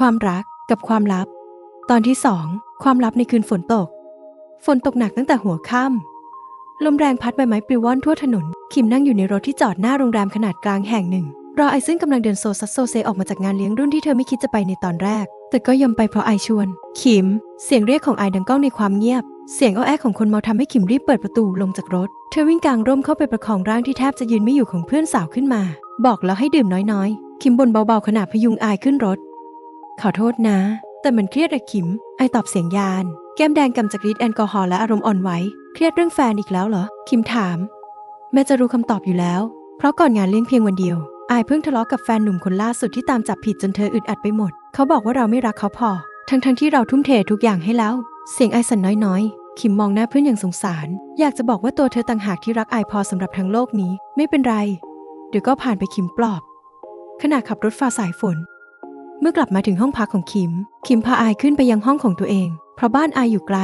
ความรักกับความลับ ตอนที่สองความลับในคืนฝนตก ฝนตกหนักตั้งแต่หัวค่ำลมแรงพัดใบไม้ปลิวว่อนทั่วถนน คิมนั่งอยู่ในรถที่จอดหน้าโรงแรมขนาดกลางแห่งหนึ่ง รอไอซึ่งกำลังเดินโซซัสโซเซออกมาจากงานเลี้ยงรุ่นที่เธอไม่คิดจะไปในตอนแรก แต่ก็ยอมไปเพราะไอชวน คิม เสียงเรียกของไอดังก้องในความเงียบ เสียงอ้อแอของคนเมาทำให้คิมรีบเปิดประตูลงจากรถ เธอวิ่งกลางร่มเข้าไปประคองร่างที่แทบจะยืนไม่อยู่ของเพื่อนสาวขึ้นมา บอกแล้วให้ดื่มน้อยๆ คิมบ่นเบาๆขณะพยุงไอขึ้นรถ ขอโทษนะ แต่มันเครียดอะคิม ไอตอบเสียงยาน แก้มแดงกำจากฤทธิ์แอลกอฮอล์และอารมณ์อ่อนไหว เครียดเรื่องแฟนอีกแล้วเหรอ คิมถาม แม่จะรู้คำตอบอยู่แล้ว เพราะก่อนงานเลี้ยงเพียงวันเดียว อายเพิ่งทะเลาะกับแฟนหนุ่มคนล่าสุดที่ตามจับผิดจนเธออึดอัดไปหมด เขาบอกว่าเราไม่รักเขาพอ ทั้งๆที่เราทุ่มเททุกอย่างให้แล้ว เสียงไอสั่นน้อยๆ คิมมองหน้าเพื่อนอย่างสงสาร อยากจะบอกว่าตัวเธอต่างหากที่รักอายพอสำหรับทั้งโลกนี้ ไม่เป็นไร เดี๋ยวก็ผ่านไปคิมปลอบขณะขับรถฝ่าสายฝน มื่อกลับมาถึงห้องพักของคิม คิมพาอายขึ้นไปยังห้องของตัวเอง เพราะบ้านอายอยู่ไกล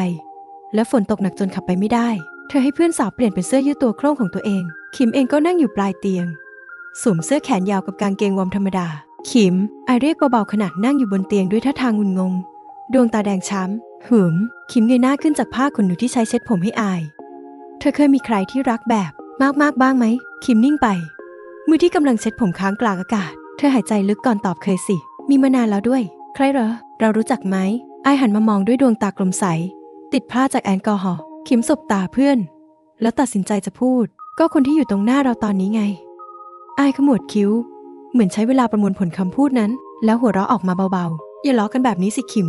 และฝนตกหนักจนขับไปไม่ได้ เธอให้เพื่อนสาวเปลี่ยนเป็นเสื้อยืดตัวโคร่งของตัวเอง คิมเองก็นั่งอยู่ปลายเตียง สวมเสื้อแขนยาวกับกางเกงวอร์มธรรมดา คิมอายเรียกเบาๆขณะนั่งอยู่บนเตียงด้วยท่าทางงุนงง ดวงตาแดงช้ำหืม คิมเงยหน้าขึ้นจากผ้าขนหนูที่ใช้เช็ดผมให้อาย เธอเคยมีใครที่รักแบบมากๆบ้างไหม คิมนิ่งไป มือที่กำลังเช็ดผมค้างกลางอากาศ เธอหายใจลึกก่อนตอบเคยสิ มีมานานแล้วด้วย ใครเหรอ เรารู้จักไหมไอหันมามองด้วยดวงตากลมใส ติดพลาดจากแอลกอฮอล์คิมสบตาเพื่อน แล้วตัดสินใจจะพูด ก็คนที่อยู่ตรงหน้าเราตอนนี้ไงไอขมวดคิ้ว เหมือนใช้เวลาประมวลผลคำพูดนั้น แล้วหัวเราะออกมาเบาๆ อย่าล้อกันแบบนี้สิคิม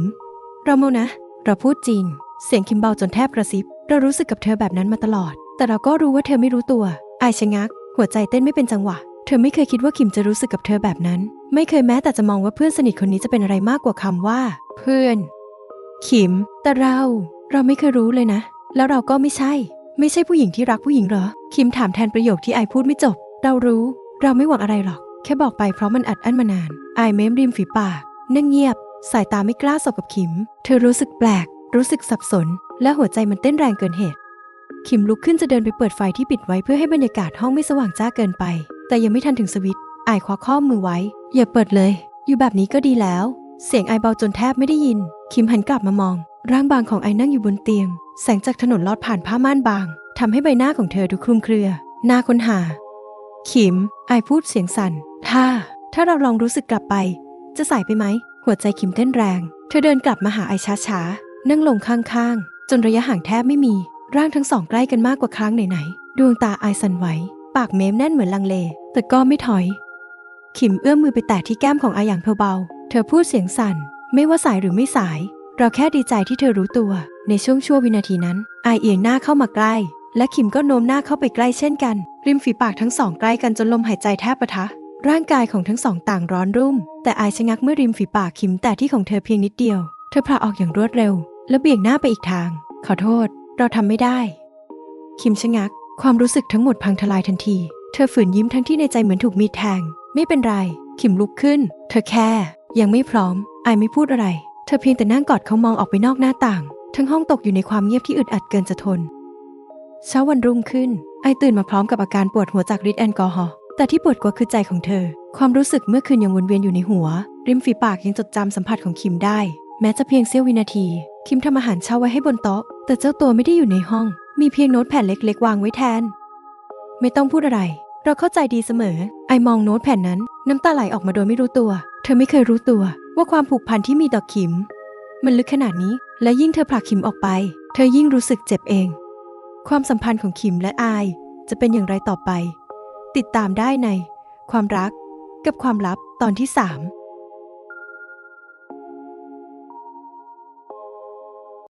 เราเมานะ เราพูดจริง เสียงคิมเบาจนแทบกระซิบ เรารู้สึกกับเธอแบบนั้นมาตลอด แต่เราก็รู้ว่าเธอไม่รู้ตัวไอชะงัก หัวใจเต้นไม่เป็นจังหวะ ธอไม่เคยคิดว่าคิมจะรู้สึกกับเธอแบบนั้น ไม่เคยแม้แต่จะมองว่าเพื่อนสนิทคนนี้จะเป็นอะไรมากกว่าคำว่า เพื่อน คิม แต่เรา เราไม่เคยรู้เลยนะ แล้วเราก็ไม่ใช่ ไม่ใช่ผู้หญิงที่รักผู้หญิงเหรอ คิมถามแทนประโยคที่ไอพูดไม่จบ เรารู้ เราไม่หวังอะไรหรอก แค่บอกไปเพราะมันอัดอั้นมานาน ไอเม้มริมฝีปากนั่งเงียบ สายตาไม่กล้าสบกับคิม เธอรู้สึกแปลก รู้สึกสับสน และหัวใจมันเต้นแรงเกินเหตุ คิมลุกขึ้นจะเดินไปเปิดไฟที่ปิดไว้เพื่อให้บรรยากาศห้องไม่สว่างจ้าเกินไป แต่ยังไม่ทันถึงสวิตไอคว้าข้อมือไว้ อย่าเปิดเลย อยู่แบบนี้ก็ดีแล้ว เสียงไอเบาจนแทบไม่ได้ยิน คิมหันกลับมามอง ร่างบางของไอนั่งอยู่บนเตียง แสงจากถนนลอดผ่านผ้าม่านบางทำให้ใบหน้าของเธอดูคลุมเครือหน้าค้นหา คิม ไอพูดเสียงสั่น ถ้า ถ้าเราลองรู้สึกกลับไป จะสายไปไหม หัวใจคิมเต้นแรง เธอเดินกลับมาหาไอช้าๆ นั่งลงข้างๆ จนระยะห่างแทบไม่มี ร่างทั้งสองใกล้กันมากกว่าครั้งไหนๆ ดวงตาไอสั่นไหว ปากเม้มแน่นเหมือนลังเล แต่ก็ไม่ถอยคิมเอื้อมมือไปแตะที่แก้มของไออย่างเบาๆเธอพูดเสียงสั่น ไม่ว่าสายหรือไม่สาย เราแค่ดีใจที่เธอรู้ตัว ในช่วงชั่ววินาทีนั้นไอเอียงหน้าเข้ามาใกล้ และคิมก็โน้มหน้าเข้าไปใกล้เช่นกัน ริมฝีปากทั้งสองใกล้กันจนลมหายใจแทบปะทะ ร่างกายของทั้งสองต่างร้อนรุ่ม แต่อายชะงักเมื่อริมฝีปากคิมแต่ที่ของเธอเพียงนิดเดียว เธอพลาออกอย่างรวดเร็ว แล้วเบี่ยงหน้าไปอีกทาง ขอโทษ เราทำไม่ได้คิมชะงัก ความรู้สึกทั้งหมดพังทลายทันที เธอฝืนยิ้มทั้งที่ในใจเหมือนถูกมีดแทง ไม่เป็นไรคิมลุกขึ้น เธอแค่ ยังไม่พร้อม ไอายไม่พูดอะไร เธอเพียงแต่นั่งกอดเขามองออกไปนอกหน้าต่าง ทั้งห้องตกอยู่ในความเงียบที่อึดอัดเกินจะทน เช้าวันรุ่งขึ้น ไอตื่นมาพร้อมกับอาการปวดหัวจากฤทธิ์แอลกอฮอล์ แต่ที่ปวดกว่าคือใจของเธอ ความรู้สึกเมื่อคืนยังวนเวียนอยู่ในหัว ริมฝีปากยังจดจำสัมผัสของคิมได้ แม้จะเพียงเสี้ยววินาที คิมทำอาหารเช้าไว้ให้บนโต๊ะ แต่เจ้าตัวไม่ได้อยู่ในห้อง มีเพียงโน้ตแผ่นเล็กๆ วางไว้แทน ไม่ต้องพูดอะไร เราเข้าใจดีเสมอ ไอมองโน้ตแผ่นนั้น น้ำตาไหลออกมาโดยไม่รู้ตัว เธอไม่เคยรู้ตัว ว่าความผูกพันที่มีต่อคิม มันลึกขนาดนี้ และยิ่งเธอผลักคิมออกไป เธอยิ่งรู้สึกเจ็บเอง ความสัมพันธ์ของคิมและอาย จะเป็นอย่างไรต่อไป ติดตามได้ใน ความรัก กับความลับตอนที่ 3